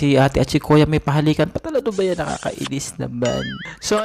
si ate at si kuya may pahalikan pa talaga ba yan nakakainis naman. So,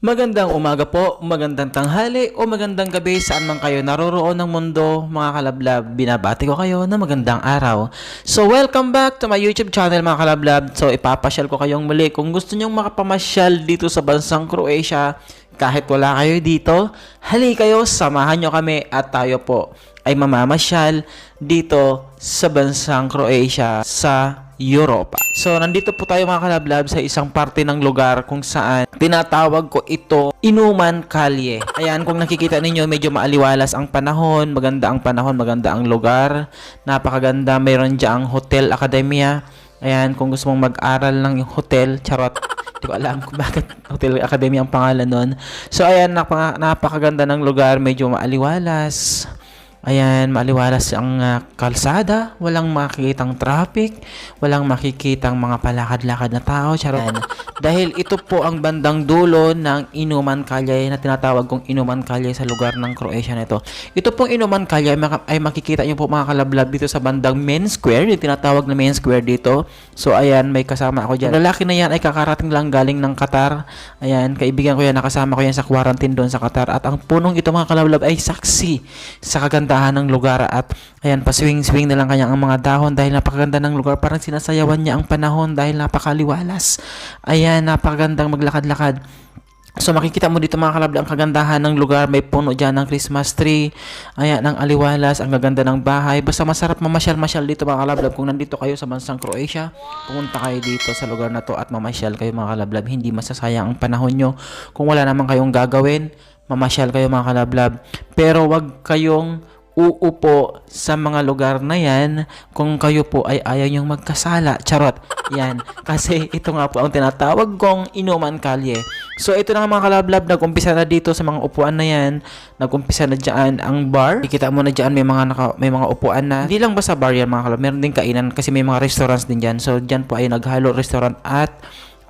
Magandang umaga po, magandang tanghali o magandang gabi saan man kayo naroroon ng mundo, mga kalablab. Binabati ko kayo na magandang araw. So welcome back to my YouTube channel mga kalablab. So ipapasyal ko kayong muli kung gusto nyong makapamasyal dito sa bansang Croatia kahit wala kayo dito, hali kayo, samahan nyo kami at tayo po ay mamamasyal dito sa bansang Croatia sa Europa. So, nandito po tayo mga kalablab sa isang parte ng lugar kung saan tinatawag ko ito Inuman Kalye. Ayan, kung nakikita ninyo, medyo maaliwalas ang panahon, maganda ang panahon, maganda ang lugar, napakaganda, mayroon diyang Hotel Academia. Ayan, kung gusto mong mag-aral ng hotel, charot. Hindi ko alam kung bakit Hotel Academy ang pangalan nun. So, ayan, napaka, napakaganda ng lugar, medyo maaliwalas. Ayan, maliwalas ang ah, kalsada, walang makikitang traffic, walang makikitang mga palakad-lakad na tao, charot. Dahil ito po ang bandang dulo ng Inuman Kalye na tinatawag kong Inuman Kalye sa lugar ng Croatia na ito. Ito pong Inuman Kalye ay, makikita niyo po mga kalablab dito sa bandang Main Square, yung tinatawag na Main Square dito. So ayan, may kasama ako dyan. Ang lalaki na yan ay kakarating lang galing ng Qatar. Ayan, kaibigan ko yan, nakasama ko yan sa quarantine doon sa Qatar. At ang punong ito mga kalablab ay saksi sa kagandahan ng lugar at ayan, paswing-swing na lang kanya ang mga dahon dahil napakaganda ng lugar. Parang sinasayawan niya ang panahon dahil napakaliwalas. Ayan, napakagandang maglakad-lakad. So makikita mo dito mga kalabla ang kagandahan ng lugar. May puno dyan ng Christmas tree. Ayan, ang aliwalas, ang gaganda ng bahay. Basta masarap mamasyal-masyal dito mga kalablab. Kung nandito kayo sa bansang Croatia, pumunta kayo dito sa lugar na to at mamasyal kayo mga kalablab. Hindi masasayang ang panahon nyo. Kung wala naman kayong gagawin, mamasyal kayo mga kalablab. Pero wag kayong uupo sa mga lugar na yan kung kayo po ay ayaw niyong magkasala. Charot. Yan. Kasi ito nga po ang tinatawag kong inuman kalye. So ito na nga mga kalablab, nag-umpisa na dito sa mga upuan na yan. Nag-umpisa na dyan ang bar. Ikita mo na dyan may mga, naka, may mga upuan na. Hindi lang basta bar yan mga kalablab. Meron din kainan kasi may mga restaurants din dyan. So dyan po ay naghalo restaurant at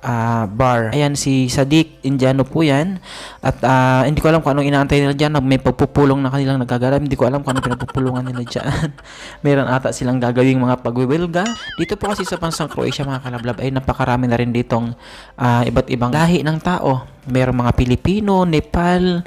ah, bar. Ayan si Sadiq Indiano po yan. At ah, hindi ko alam kung anong inaantay nila dyan. May pagpupulong na kanilang nagagalap. Hindi ko alam kung anong pinagpupulungan nila dyan. Meron ata silang gagawing mga pagwiwilga. Dito po kasi sa bansang Croatia mga kalablab ay napakarami na rin ditong ah, iba't ibang lahi ng tao. Meron mga Pilipino, Nepal,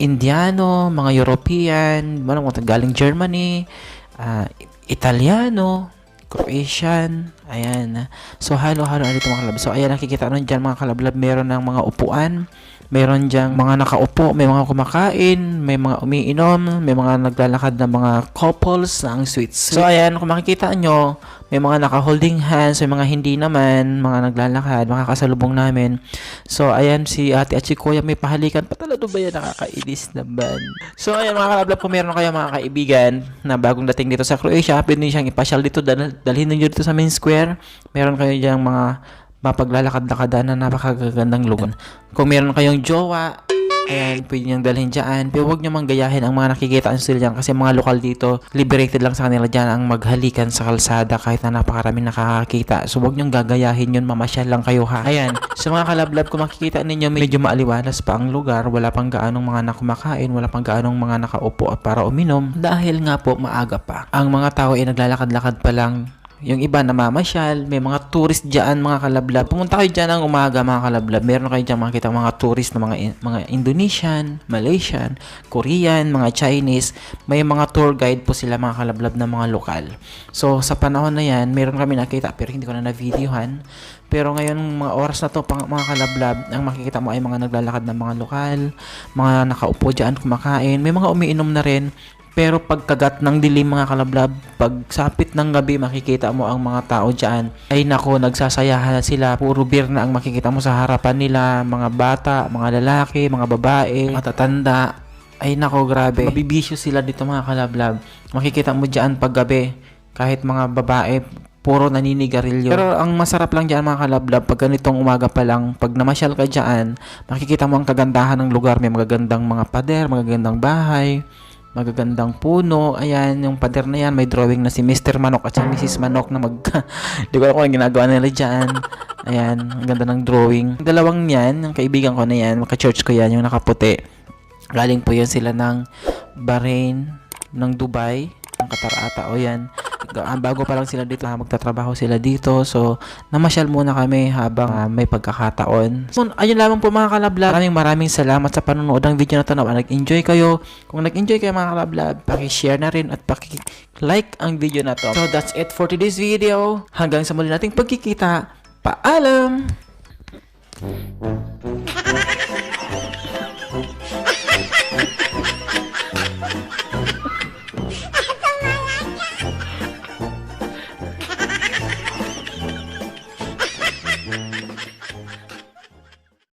Indiano, mga European, ano, mga galing Germany, ah, Italiano, Croatian, ayan. So, halo-halo dito mga kalablab. So, ayan, nakikita nyo dyan mga kalablab, meron ng mga upuan, meron dyan mga nakaupo, may mga kumakain, may mga umiinom, may mga naglalakad na mga couples na ang sweet So, ayan, kung makikita nyo, may mga naka-holding hands, may mga hindi naman, mga naglalakad, mga kasalubong namin. So, ayan, si ate at si kuya may pahalikan pa talaga ba yan nakakainis naman. So, ayan mga kalablab, kung meron kayo mga kaibigan na bagong dating dito sa Croatia, pwede nyo siyang ipasyal dito, dal- dalhin nyo dito sa main square. Meron kayo diyang mga mapaglalakad-lakadan na napakagandang lugar. Kung meron kayong jowa, ayan, pwede niyang dalhin dyan. Pero huwag niyo manggayahin ang mga nakikita nyo sila dyan kasi mga lokal dito, liberated lang sa kanila dyan ang maghalikan sa kalsada kahit na napakaraming nakakakita. So huwag niyong gagayahin yun, mamasyal lang kayo ha. Ayan, sa mga kalablab, kung makikita ninyo, medyo maaliwalas pa ang lugar, wala pang gaanong mga nakumakain, wala pang gaanong mga nakaupo at para uminom dahil nga po maaga pa. Ang mga tao ay naglalakad-lakad pa lang yung iba namamasyal, may mga tourist diyan mga kalablab. Pumunta kayo diyan ng umaga mga kalablab. Meron kayo diyan makita mga tourist na mga mga Indonesian, Malaysian, Korean, mga Chinese. May mga tour guide po sila mga kalablab na mga lokal. So sa panahon na yan, meron kami nakita pero hindi ko na na-videohan. Pero ngayon, mga oras na to, pang, mga kalablab, ang makikita mo ay mga naglalakad ng mga lokal, mga nakaupo dyan, kumakain. May mga umiinom na rin. Pero pagkagat ng dilim mga kalablab, pag sapit ng gabi makikita mo ang mga tao dyan, ay nako, nagsasayahan na sila. Puro beer na ang makikita mo sa harapan nila, mga bata, mga lalaki, mga babae, matatanda. Ay nako, grabe. Mabibisyo sila dito mga kalablab. Makikita mo dyan pag gabi, kahit mga babae, puro naninigarilyo. Pero ang masarap lang dyan mga kalablab, pag ganitong umaga pa lang, pag namasyal ka dyan, makikita mo ang kagandahan ng lugar. May magagandang mga pader, magagandang bahay, magagandang puno. Ayan, yung pader na yan, may drawing na si Mr. Manok at si Mrs. Manok na mag... Hindi ko alam kung ginagawa nila dyan. Ayan, ang ganda ng drawing. Yung dalawang yan, yung kaibigan ko na yan, maka-church ko yan, yung nakaputi. Galing po yan sila ng Bahrain, ng Dubai, ng Qatar ata o yan bago pa lang sila dito, uh, magtatrabaho sila dito. So, namasyal muna kami habang uh, may pagkakataon. So, ayun lamang po mga kalablab. Maraming maraming salamat sa panonood ng video na ito. Nag-enjoy kayo. Kung nag-enjoy kayo mga kalablab, pakishare na rin at pakilike ang video na to. So, that's it for today's video. Hanggang sa muli nating pagkikita. Paalam! Ha ha ha!